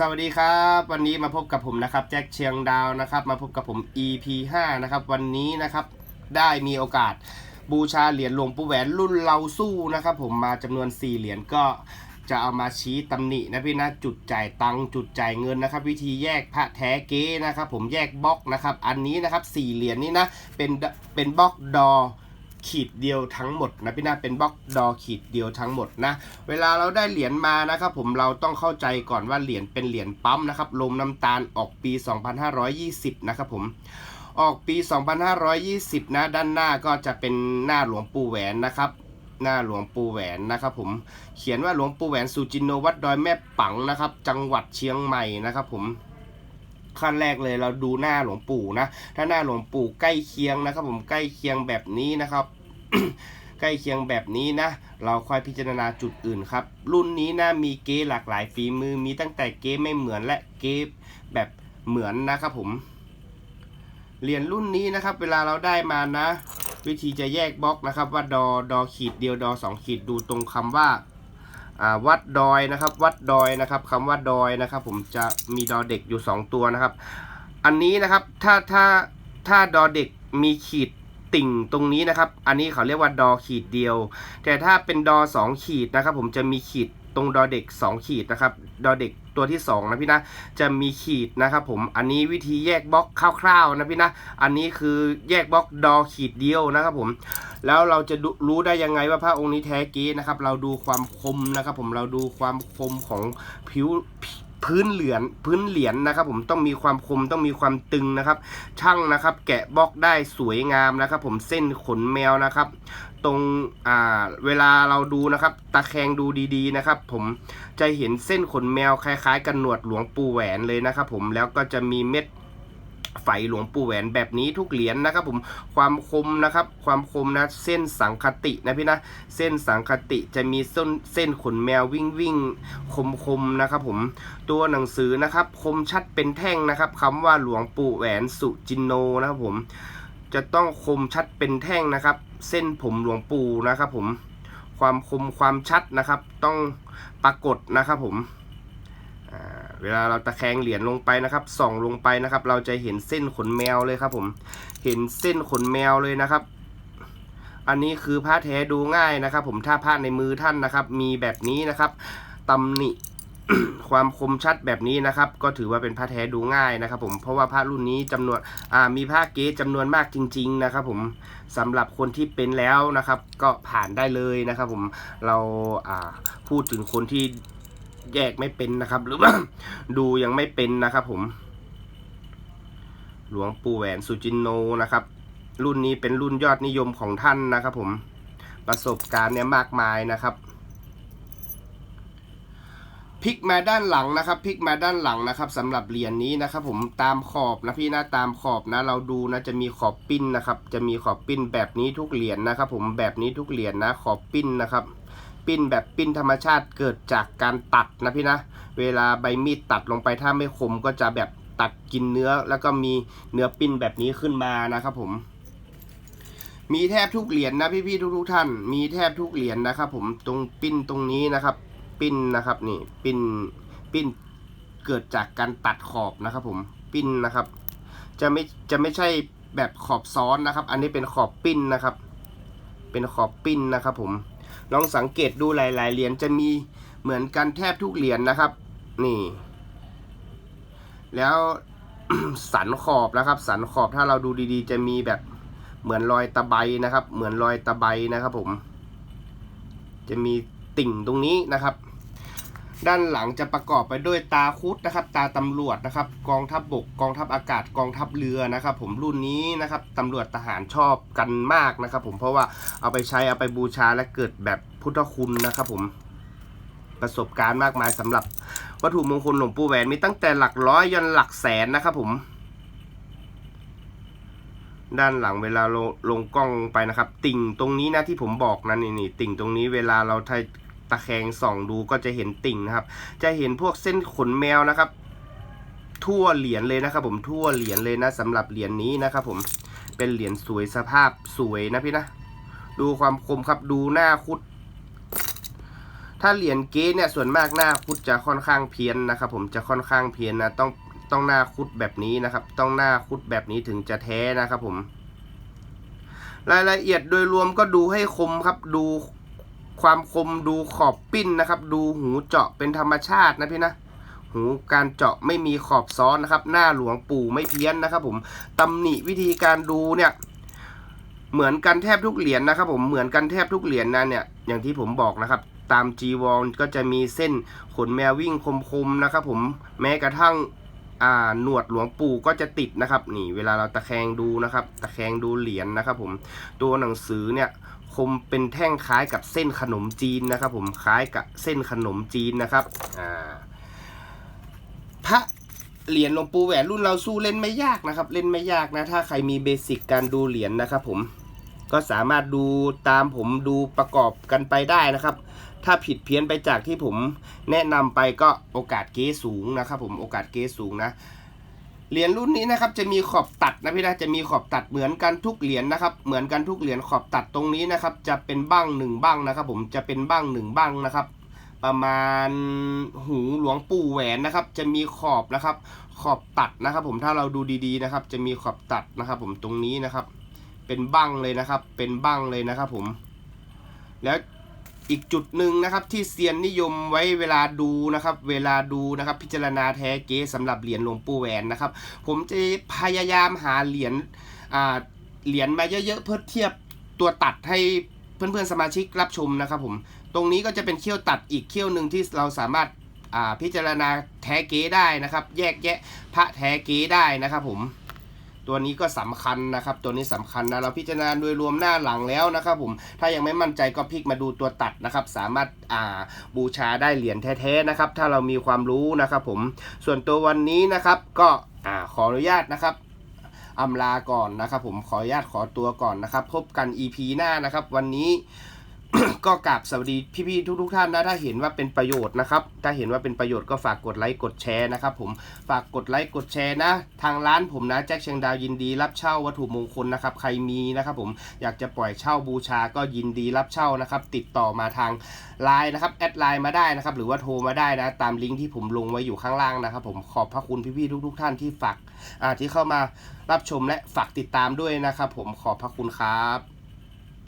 สวัสดีครับ วันนี้มาพบกับผมนะครับแจ็คเชียงดาวนะครับ มาพบกับผม EP 5นะครับ วันนี้นะครับได้มีโอกาสบูชาเหรียญหลวงปู่แหวนรุ่นเราสู้นะครับ ผมมาจำนวน 4 เหรียญก็จะเอามาชี้ตำหนินะพี่นะจุดจ่ายตังจุดจ่ายเงินนะครับ วิธีแยกพระแท้เก๊นะครับ ผมแยกบล็อกนะครับ อันนี้นะครับ4เหรียญนี้นะเป็นเป็นบล็อกดอ ขีดเดียวทั้งหมดนะพี่นาเป็นบล็อกดอขีดเดียวทั้งหมดนะ เวลาเราได้เหรียญมานะครับผมเราต้องเข้าใจก่อนว่าเหรียญเป็นเหรียญปั๊มนะครับลมน้ำตาลออกปี 2520 นะครับผมออกปี 2520 นะ ด้านหน้าก็จะเป็นหน้าหลวงปู่แหวนนะครับ หน้าหลวงปู่แหวนนะครับผม เขียนว่าหลวงปู่แหวนสุจินโนวัดดอยแม่ปังนะครับ จังหวัดเชียงใหม่นะครับผมขั้นแรกเลยเราดูหน้าหลวงปู่นะ ถ้าหน้าหลวงปู่ใกล้เคียงนะครับ ผมใกล้เคียงแบบนี้นะครับ ใกล้เคียงแบบนี้นะ เราค่อยพิจารณาจุดอื่นครับ รุ่นนี้นะมีเกหลากหลายฝีมือมีตั้งแต่เกไม่เหมือนและเกแบบเหมือนนะครับผมเหรียญรุ่นนี้นะครับ เวลาเราได้มานะ วิธีจะแยกบล็อกนะครับ ว่าดอดอขีดเดียวดอสองขีดดูตรงคำว่าอ่าวัดดอยนะครับ วัดดอยนะครับคำว่าดอยนะครับ ผมจะมีดอเด็กอยู่สองตัวนะครับ อันนี้นะครับถ้าถ้าถ้าดอเด็กมีขีด ติ่งตรงนี้นะครับ อันนี้เขาเรียกว่าดอขีดเดียว แต่ถ้าเป็นดอสองขีดนะครับ ผมจะมีขีดตรงดอเด็กสองขีดนะครับ ดอเด็กตัวที่สองนะพี่นะ จะมีขีดนะครับผม อันนี้วิธีแยกบล็อกคร่าวๆนะพี่นะ อันนี้คือแยกบล็อกดอขีดเดียวนะครับผม แล้วเราจะรู้ได้ยังไงว่าพระองค์นี้แท้เก๊นะครับ เราดูความคมนะครับผม เราดูความคมของผิว พื้นเหรียญพื้นเหรียญนะครับ ผมต้องมีความคมต้องมีความตึงนะครับ ช่างนะครับ แกะบล็อกได้สวยงามนะครับ ผมเส้นขนแมวนะครับ ตรงอ่าเวลาเราดูนะครับ ตะแคงดูดีๆนะครับ ผมจะเห็นเส้นขนแมวคล้ายๆ กันหนวดหลวงปู่แหวนเลยนะครับ ผมแล้วก็จะมีเม็ด ไฟหลวงปู่แหวนแบบนี้ทุกเหรียญนะครับผมความคมนะครับความคมนะเส้นสังคตินะพี่นะเส้นสังคติจะมีเส้นเส้นขนแมววิ่งวิ่งคมคมนะครับผมตัวหนังสือนะครับคมชัดเป็นแท่งนะครับคำว่าหลวงปู่แหวนสุจินโนนะครับผมจะต้องคมชัดเป็นแท่งนะครับ เส้นผมหลวงปู่นะครับผมความคมความชัดนะครับ ต้องปรากฏนะครับผมอ่า เวลาเราตะแคงเหรียญลงไปนะครับ ส่องลงไปนะครับ เราจะเห็นเส้นขนแมวเลยครับ ผม เห็นเส้นขนแมวเลยนะครับ อันนี้คือผ้าแท้ดูง่ายนะครับ ผมถ้าผ้าในมือท่านนะครับ มีแบบนี้นะครับตำหนิความคมชัดแบบนี้นะครับ ก็ถือว่าเป็นผ้าแท้ดูง่ายนะครับ ผมเพราะว่าผ้ารุ่นนี้จำนวนอ่ามีผ้าเก๊จำนวนมากจริง ๆ นะครับ ผมสำหรับคนที่เป็นแล้วนะครับ ก็ผ่านได้เลยนะครับ ผมเราอ่าพูดถึงคนที่ แยกไม่เป็นนะครับ หรือว่าดูยังไม่เป็นนะครับ ผม หลวงปู่แหวนสุจินโนนะครับ รุ่นนี้เป็นรุ่นยอดนิยมของท่านนะครับ ผมประสบการณ์เนี่ยมากมายนะครับพลิกมาด้านหลังนะครับพลิกมาด้านหลังนะครับสำหรับเหรียญนี้นะครับ ผมตามขอบนะพี่นะตามขอบนะ เราดูนะจะมีขอบปิ้นนะครับ จะมีขอบปิ้นแบบนี้ทุกเหรียญนะครับ ผมแบบนี้ทุกเหรียญนะขอบปิ้นนะครับ ปิ้นแบบปิ้นธรรมชาติเกิดจากการตัดนะพี่นะ เวลาใบมีดตัดลงไปถ้าไม่คมก็จะแบบตัดกินเนื้อ แล้วก็มีเนื้อปิ้นแบบนี้ขึ้นมานะครับผม มีแทบทุกเหรียญนะพี่ๆทุกๆท่าน มีแทบทุกเหรียญนะครับผมตรงปิ้นตรงนี้นะครับ ปิ้นนะครับนี่ปิ้นปิ้นเกิดจากการตัดขอบนะครับผมปิ้นนะครับ จะไม่จะไม่ใช่แบบขอบซ้อนนะครับ อันนี้เป็นขอบปิ้นนะครับ เป็นขอบปิ้นนะครับผม ลองสังเกตดูหลาย ๆ เหรียญจะมีเหมือนกันแทบทุกเหรียญนะครับ นี่ แล้วสันขอบนะครับ สันขอบถ้าเราดูดีๆ จะมีแบบเหมือนรอยตะไบนะครับ เหมือนรอยตะไบนะครับ ผม จะมีติ่งตรงนี้นะครับ ด้านหลังจะประกอบไปด้วยตาคุดนะครับ ตาตำรวจนะครับ กองทัพบบก กองทัพอากาศ กองทัพเรือนะครับ ผมรุ่นนี้นะครับตำรวจทหารชอบกันมากนะครับ ผมเพราะว่าเอาไปใช้เอาไปบูชาและเกิดแบบพุทธคุณนะครับผมประสบการณ์มากมายสำหรับวัตถุมงคลหลวงปู่แหวนมีตั้งแต่หลักร้อยยันหลักแสนนะครับผมด้านหลังเวลาลงลงกล้องไปนะครับ ติ่งตรงนี้นะที่ผมบอกนะนี่นี่ติ่งตรงนี้เวลาเราไท ตะแคงส่องดูก็จะเห็นติ่งนะครับ จะเห็นพวกเส้นขนแมวนะครับ ทั่วเหรียญเลยนะครับ ผมทั่วเหรียญเลยนะสำหรับเหรียญนี้นะครับ ผมเป็นเหรียญสวยสภาพสวยนะพี่นะ ดูความคมครับดูหน้าคุดถ้าถ้าเหรียญเก๊เนี่ยส่วนมากหน้าคุดจะค่อนข้างเพี้ยนนะครับ ผมจะค่อนข้างเพี้ยนนะต้องต้องหน้าคุดแบบนี้นะครับ ต้องหน้าคุดแบบนี้ถึงจะแท้นะครับ ผม รายละเอียดโดยรวมก็ดูให้คมครับดู ความคมดูขอบปิ้นนะครับ ดูหูเจาะเป็นธรรมชาตินะพี่นะ หูการเจาะไม่มีขอบซ้อนนะครับ หน้าหลวงปู่ไม่เพี้ยนนะครับ ผมตำหนิวิธีการดูเนี่ย เหมือนกันแทบทุกเหรียญนะครับ ผมเหมือนกันแทบทุกเหรียญนะเนี่ยอย่างที่ผมบอกนะครับ ตามจีวรก็จะมีเส้นขนแมววิ่งคมๆนะครับ ผมแม้กระทั่งอ่าหนวดหลวงปู่ก็จะติดนะครับ นี่ เวลาเราตะแคงดูนะครับ ตะแคงดูเหรียญนะครับ ผมตัวหนังสือเนี่ย คมเป็นแท่งคล้ายกับเส้นขนมจีนนะครับ ผมคล้ายกับเส้นขนมจีนนะครับอ่าพระเหรียญหลวงปู่แหวนรุ่นเราสู้เล่นไม่ยากนะครับ เล่นไม่ยากนะ ถ้าใครมีเบสิกการดูเหรียญนะครับ ผมก็สามารถดูตามผมดูประกอบกันไปได้นะครับ ถ้าผิดเพี้ยนไปจากที่ผมแนะนำไปก็โอกาสเก๊สูงนะครับ ผมโอกาสเก๊สูงนะ เหรียญรุ่นนี้นะครับจะมีขอบตัดนะพี่นะจะมีขอบตัดเหมือนกันทุกเหรียญนะครับ เหมือนกันทุกเหรียญขอบตัดตรงนี้นะครับ จะเป็นบ้างหนึ่งบ้างนะครับ ผมจะเป็นบ้างหนึ่งบ้างนะครับ ประมาณหูหลวงปู่แหวนนะครับ จะมีขอบนะครับ ขอบตัดนะครับ ผมถ้าเราดูดีๆนะครับ จะมีขอบตัดนะครับ ผมตรงนี้นะครับ เป็นบั้งเลยนะครับ เป็นบั้งเลยนะครับ ผม แล้ว อีกจุดหนึ่งนะครับที่เซียนนิยมไว้เวลาดูนะครับ เวลาดูนะครับพิจารณาแท้เก๊สำหรับเหรียญหลวงปู่แหวนนะครับ ผมจะพยายามหาเหรียญเหรียญมาเยอะๆเพื่อเทียบตัวตัดให้เพื่อนๆสมาชิกรับชมนะครับผมตรงนี้ก็จะเป็นเขี้ยวตัดอีกเขี้ยวหนึ่งที่เราสามารถาพิจารณาแท้เก๊ได้นะครับ แยกแยะพระแท้เก๊ได้นะครับผม ตัวนี้ก็สำคัญนะครับ ตัวนี้สำคัญนะเราพิจารณาโดยรวมหน้าหลังแล้วนะครับผมถ้ายังไม่มั่นใจก็พลิกมาดูตัวตัดนะครับ สามารถอ่าบูชาได้เหรียญแท้ๆนะครับ ถ้าเรามีความรู้นะครับผมส่วนตัววันนี้นะครับก็อ่าขออนุญาตนะครับอำลาก่อนนะครับผมขออนุญาตขอตัวก่อนนะครับ พบกัน EP หน้านะครับ วันนี้ ก็กราบสวัสดีพี่ๆทุกๆท่านนะถ้าเห็นว่าเป็นประโยชน์นะครับ ถ้าเห็นว่าเป็นประโยชน์ก็ฝากกดไลค์กดแชร์นะครับผมฝากกดไลค์กดแชร์นะ ทางร้านผมนะแจ็คเชียงดาวยินดีรับเช่าวัตถุมงคลนะครับใครมีนะครับผมอยากจะปล่อยเช่าบูชาก็ยินดีรับเช่านะครับ ติดต่อมาทางไลน์นะครับแอดไลน์มาได้นะครับ หรือว่าโทรมาได้นะ ตามลิงก์ที่ผมลงไว้อยู่ข้างล่างนะครับ ผมขอบพระคุณพี่ๆทุก ๆ ท่านที่ฝากที่เข้ามารับชมและฝากติดตามด้วยนะครับ ผมขอบพระคุณครับ